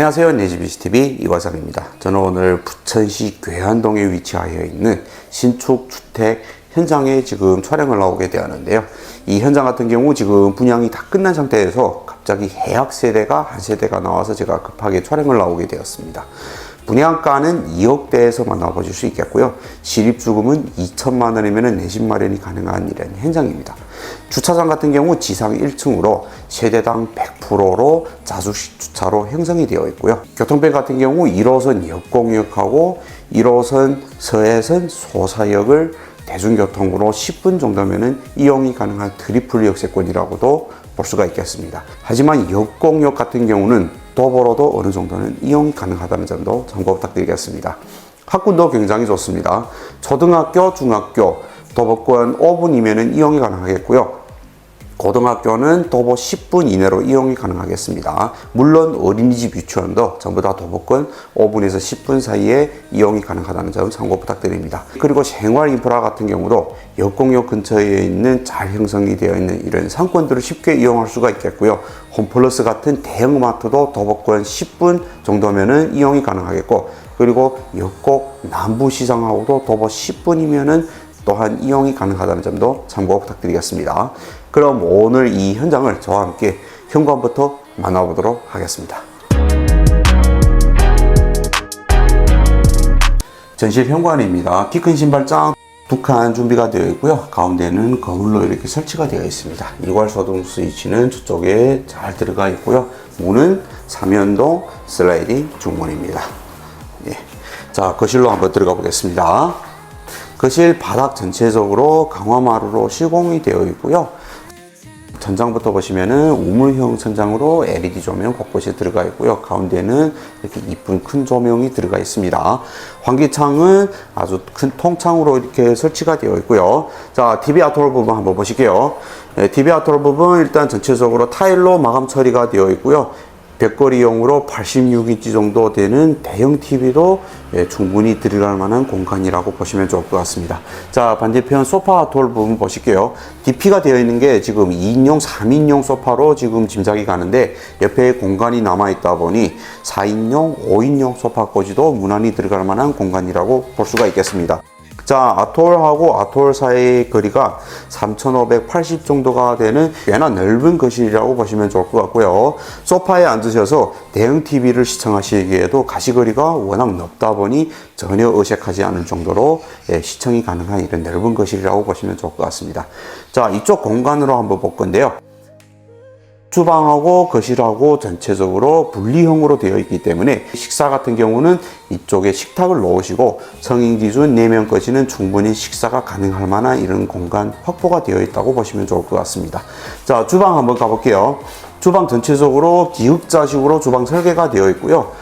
안녕하세요. 내집이시TV 이과장입니다. 저는 오늘 부천시 괴한동에 위치하여 있는 신축 주택 현장에 지금 촬영을 나오게 되었는데요. 이 현장 같은 경우 지금 분양이 다 끝난 상태에서 갑자기 해약 세대가 한 세대가 나와서 제가 급하게 촬영을 나오게 되었습니다. 분양가는 2억대에서 만나보실 수 있겠고요. 실입주금은 2천만 원이면 내집 마련이 가능한 이런 현장입니다. 주차장 같은 경우 지상 1층으로 세대당 100%로 자주식 주차로 형성이 되어 있고요. 교통편 같은 경우 1호선 역공역하고 1호선 서해선 소사역을 대중교통으로 10분 정도면은 이용이 가능한 트리플 역세권이라고도 볼 수가 있겠습니다. 하지만 역공역 같은 경우는 도보로도 어느 정도는 이용이 가능하다는 점도 참고 부탁드리겠습니다. 학군도 굉장히 좋습니다. 초등학교, 중학교, 도보권 5분이면 이용이 가능하겠고요. 고등학교는 도보 10분 이내로 이용이 가능하겠습니다. 물론 어린이집 유치원도 전부 다 도보권 5분에서 10분 사이에 이용이 가능하다는 점 참고 부탁드립니다. 그리고 생활 인프라 같은 경우도 역공역 근처에 있는 잘 형성이 되어 있는 이런 상권들을 쉽게 이용할 수가 있겠고요. 홈플러스 같은 대형마트도 도보권 10분 정도면은 이용이 가능하겠고 그리고 역곡 남부시장하고도 도보 10분이면은 또한 이용이 가능하다는 점도 참고 부탁드리겠습니다. 그럼 오늘 이 현장을 저와 함께 현관부터 만나보도록 하겠습니다. 전실 현관입니다. 키 큰 신발장 두 칸 준비가 되어 있고요. 가운데는 거울로 이렇게 설치가 되어 있습니다. 이괄 소등 스위치는 저쪽에 잘 들어가 있고요. 문은 삼연동 슬라이딩 중문입니다. 예. 자, 거실로 한번 들어가 보겠습니다. 거실 바닥 전체적으로 강화마루로 시공이 되어 있고요. 천장부터 보시면은 우물형 천장으로 LED 조명 곳곳에 들어가 있고요. 가운데는 이렇게 이쁜 큰 조명이 들어가 있습니다. 환기창은 아주 큰 통창으로 이렇게 설치가 되어 있고요. 자, TV 아트홀 부분 한번 보실게요. 네, TV 아트홀 부분 일단 전체적으로 타일로 마감 처리가 되어 있고요. 벽걸이용으로 86인치 정도 되는 대형 TV도 예, 충분히 들어갈 만한 공간이라고 보시면 좋을 것 같습니다. 자, 반대편 소파 돌 부분 보실게요. DP가 되어 있는 게 지금 2인용, 3인용 소파로 지금 짐작이 가는데 옆에 공간이 남아있다 보니 4인용, 5인용 소파 꽂이도 무난히 들어갈 만한 공간이라고 볼 수가 있겠습니다. 자, 아톨하고 아톨 사이의 거리가 3,580 정도가 되는 꽤나 넓은 거실이라고 보시면 좋을 것 같고요. 소파에 앉으셔서 대형 TV를 시청하시기에도 가시거리가 워낙 넓다 보니 전혀 어색하지 않을 정도로 예, 시청이 가능한 이런 넓은 거실이라고 보시면 좋을 것 같습니다. 자, 이쪽 공간으로 한번 볼 건데요. 주방하고 거실하고 전체적으로 분리형으로 되어 있기 때문에 식사 같은 경우는 이쪽에 식탁을 놓으시고 성인 기준 4명까지는 충분히 식사가 가능할 만한 이런 공간 확보가 되어 있다고 보시면 좋을 것 같습니다. 자, 주방 한번 가볼게요. 주방 전체적으로 기역자식으로 주방 설계가 되어 있고요.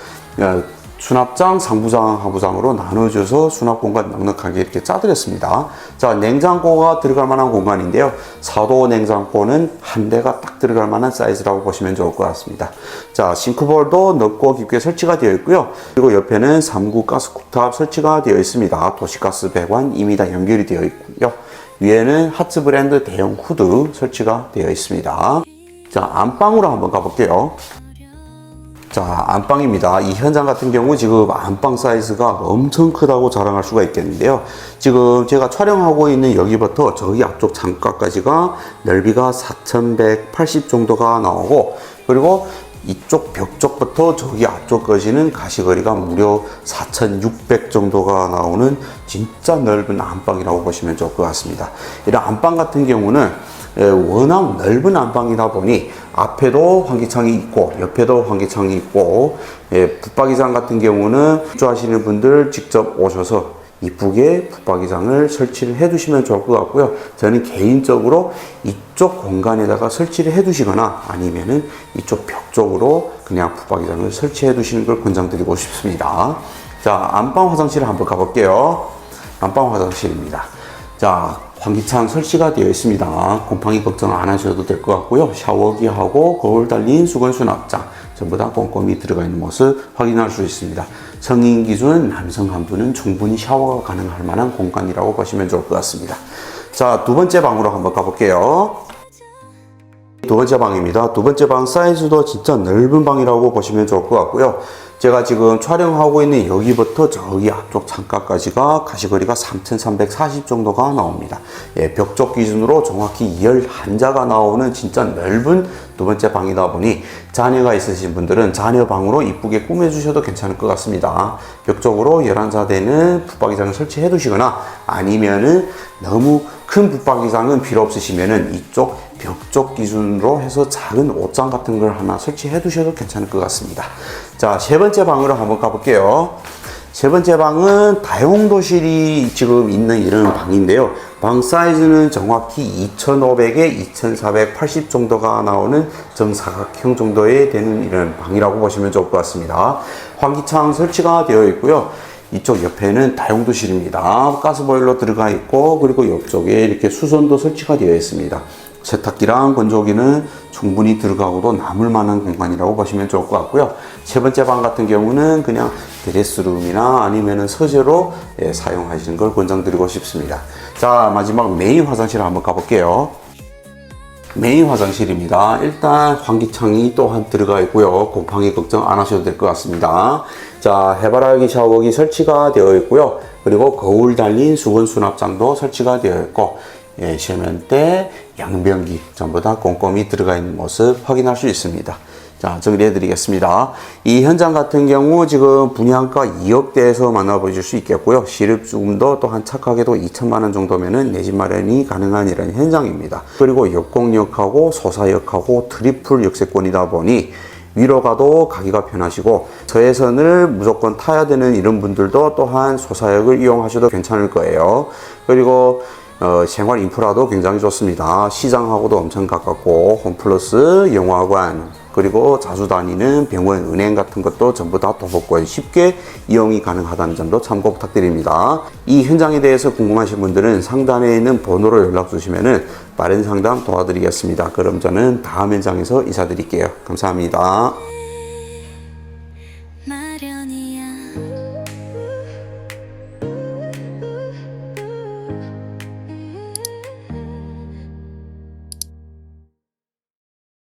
어, 수납장, 상부장, 하부장으로 나눠져서 수납 공간 넉넉하게 이렇게 짜드렸습니다. 자, 냉장고가 들어갈 만한 공간인데요. 사도 냉장고는 한 대가 딱 들어갈 만한 사이즈라고 보시면 좋을 것 같습니다. 자, 싱크볼도 넓고 깊게 설치가 되어 있고요. 그리고 옆에는 3구 가스 쿡탑 설치가 되어 있습니다. 도시가스 배관 이미 다 연결이 되어 있고요. 위에는 하츠 브랜드 대형 후드 설치가 되어 있습니다. 자, 안방으로 한번 가볼게요. 자, 안방입니다. 이 현장 같은 경우 지금 안방 사이즈가 엄청 크다고 자랑할 수가 있겠는데요. 지금 제가 촬영하고 있는 여기부터 저기 앞쪽 창가까지가 넓이가 4180 정도가 나오고 그리고 이쪽 벽 쪽부터 저기 앞쪽까지는 가시거리가 무려 4,600 정도가 나오는 진짜 넓은 안방이라고 보시면 좋을 것 같습니다. 이런 안방 같은 경우는 예, 워낙 넓은 안방이다 보니 앞에도 환기창이 있고 옆에도 환기창이 있고 예, 붙박이장 같은 경우는 입주하시는 분들 직접 오셔서 이쁘게 붙박이장을 설치를 해 두시면 좋을 것 같고요. 저는 개인적으로 이쪽 공간에다가 설치를 해 두시거나 아니면은 이쪽 벽 쪽으로 그냥 붙박이장을 설치해 두시는 걸 권장드리고 싶습니다. 자, 안방 화장실을 한번 가볼게요. 안방 화장실입니다. 자, 환기창 설치가 되어 있습니다. 곰팡이 걱정 안 하셔도 될 것 같고요. 샤워기하고 거울 달린 수건 수납장 전부 다 꼼꼼히 들어가 있는 모습 확인할 수 있습니다. 성인 기준 남성 한 분은 충분히 샤워가 가능할 만한 공간이라고 보시면 좋을 것 같습니다. 자, 두 번째 방으로 한번 가볼게요. 두 번째 방입니다. 두 번째 방 사이즈도 진짜 넓은 방이라고 보시면 좋을 것 같고요. 제가 지금 촬영하고 있는 여기부터 저기 앞쪽 창가까지가 가시거리가 3,340 정도가 나옵니다. 예, 벽쪽 기준으로 정확히 11자가 나오는 진짜 넓은 두 번째 방이다 보니 자녀가 있으신 분들은 자녀 방으로 이쁘게 꾸며주셔도 괜찮을 것 같습니다. 벽쪽으로 11자 되는 붙박이장을 설치해 두시거나 아니면은 너무 큰 붙박이장은 필요 없으시면은 이쪽 벽쪽 기준으로 해서 작은 옷장 같은 걸 하나 설치해 두셔도 괜찮을 것 같습니다. 자, 세 번째 방으로 한번 가볼게요. 세 번째 방은 다용도실이 지금 있는 이런 방인데요. 방 사이즈는 정확히 2,500에 2,480 정도가 나오는 정사각형 정도에 되는 이런 방이라고 보시면 좋을 것 같습니다. 환기창 설치가 되어 있고요. 이쪽 옆에는 다용도실입니다. 가스보일러 들어가 있고 그리고 옆쪽에 이렇게 수선도 설치가 되어 있습니다. 세탁기랑 건조기는 충분히 들어가고도 남을 만한 공간이라고 보시면 좋을 것 같고요. 세 번째 방 같은 경우는 그냥 드레스룸이나 아니면 서재로 예, 사용하시는 걸 권장드리고 싶습니다. 자, 마지막 메인 화장실 한번 가볼게요. 메인 화장실입니다. 일단 환기창이 또한 들어가 있고요. 곰팡이 걱정 안 하셔도 될 것 같습니다. 자, 해바라기 샤워기 설치가 되어 있고요. 그리고 거울 달린 수건 수납장도 설치가 되어 있고, 예, 세면대, 양변기 전부 다 꼼꼼히 들어가 있는 모습 확인할 수 있습니다. 자, 정리해 드리겠습니다. 이 현장 같은 경우 지금 분양가 2억대에서 만나보실 수 있겠고요. 실입주금도 또한 착하게도 2천만 원 정도면은 내 집 마련이 가능한 이런 현장입니다. 그리고 역공역하고 소사역하고 트리플 역세권이다 보니 위로 가도 가기가 편하시고 저해선을 무조건 타야 되는 이런 분들도 또한 소사역을 이용하셔도 괜찮을 거예요. 그리고 어, 생활 인프라도 굉장히 좋습니다. 시장하고도 엄청 가깝고 홈플러스 영화관 그리고 자주 다니는 병원, 은행 같은 것도 전부 다 도보권 쉽게 이용이 가능하다는 점도 참고 부탁드립니다. 이 현장에 대해서 궁금하신 분들은 상단에 있는 번호로 연락 주시면은 빠른 상담 도와드리겠습니다. 그럼 저는 다음 현장에서 인사드릴게요. 감사합니다.